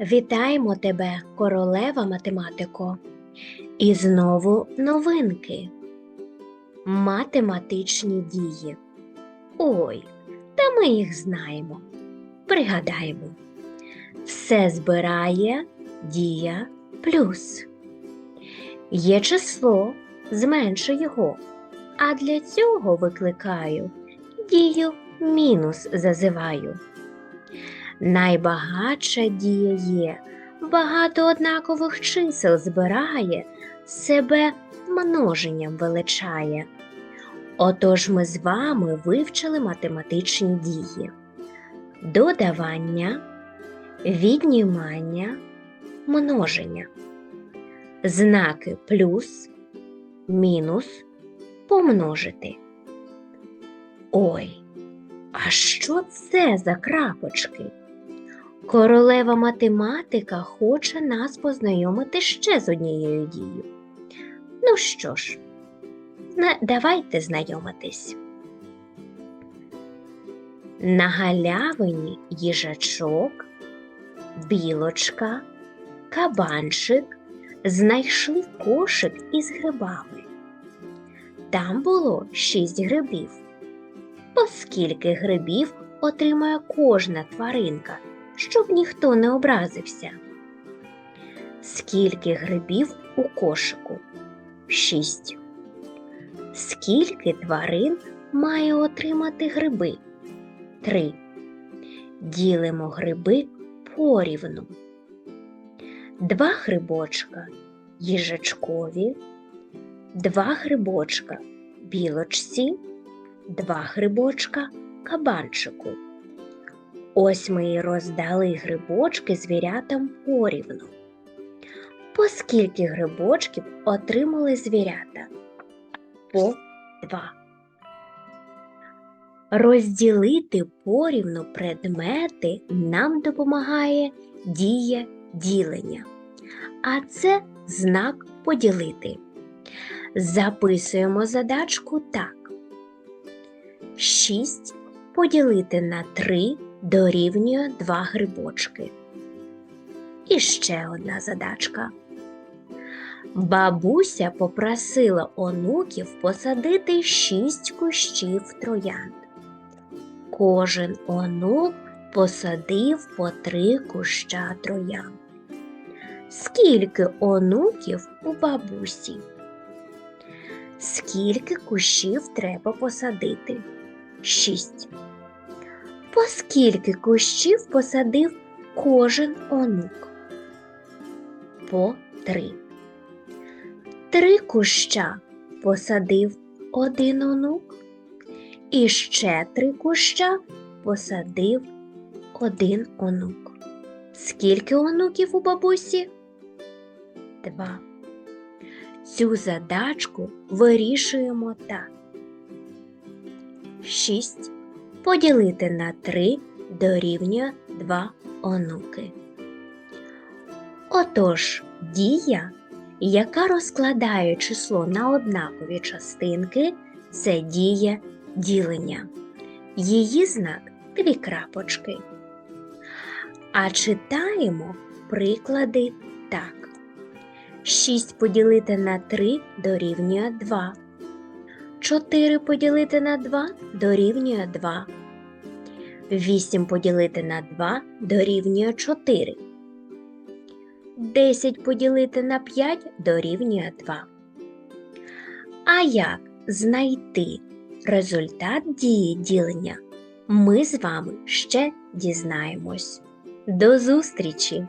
Вітаємо тебе, королева математико. І знову новинки. Математичні дії. Ой, та ми їх знаємо. Пригадаємо. Все збирає дія плюс. Є число, зменши його. А для цього викликаю дію мінус зазиваю. Найбагатша дія є, багато однакових чисел збирає, себе множенням величає. Отож ми з вами вивчили математичні дії: додавання, віднімання, множення, знаки плюс, мінус, помножити. Ой, а що це за крапочки? Королева математика хоче нас познайомити ще з однією дією. Ну що ж, давайте знайомитись. На галявині їжачок, білочка, кабанчик знайшли кошик із грибами. Там було шість грибів. Оскільки грибів отримає кожна тваринка, щоб ніхто не образився. Скільки грибів у кошику? Шість. Скільки тварин має отримати гриби? Три. Ділимо гриби порівну. Два грибочка їжачкові, два грибочка білочці, два грибочка кабанчику. Ось ми і роздали грибочки звірятам порівну. По скільки грибочків отримали звірята? По два. Розділити порівну предмети нам допомагає дія ділення. А це знак поділити. Записуємо задачку так. 6 поділити на 3 дорівнює 2 грибочки. І ще одна задачка. Бабуся попросила онуків посадити 6 кущів троянд. Кожен онук посадив по 3 куща троянд. Скільки онуків у бабусі? Скільки кущів треба посадити? Шість. По скільки кущів посадив кожен онук? По три. Три куща посадив один онук. І ще три куща посадив один онук. Скільки онуків у бабусі? Два. Цю задачку вирішуємо так. 6 поділити на 3 дорівнює 2 онуки. Отож, дія, яка розкладає число на однакові частинки, це дія ділення. Її знак дві крапочки. А читаємо приклади так. 6 поділити на 3 дорівнює 2. 4 поділити на 2 дорівнює 2. 8 поділити на 2 дорівнює 4. 10 поділити на 5 дорівнює 2. А як знайти результат дії ділення? Ми з вами ще дізнаємось. До зустрічі!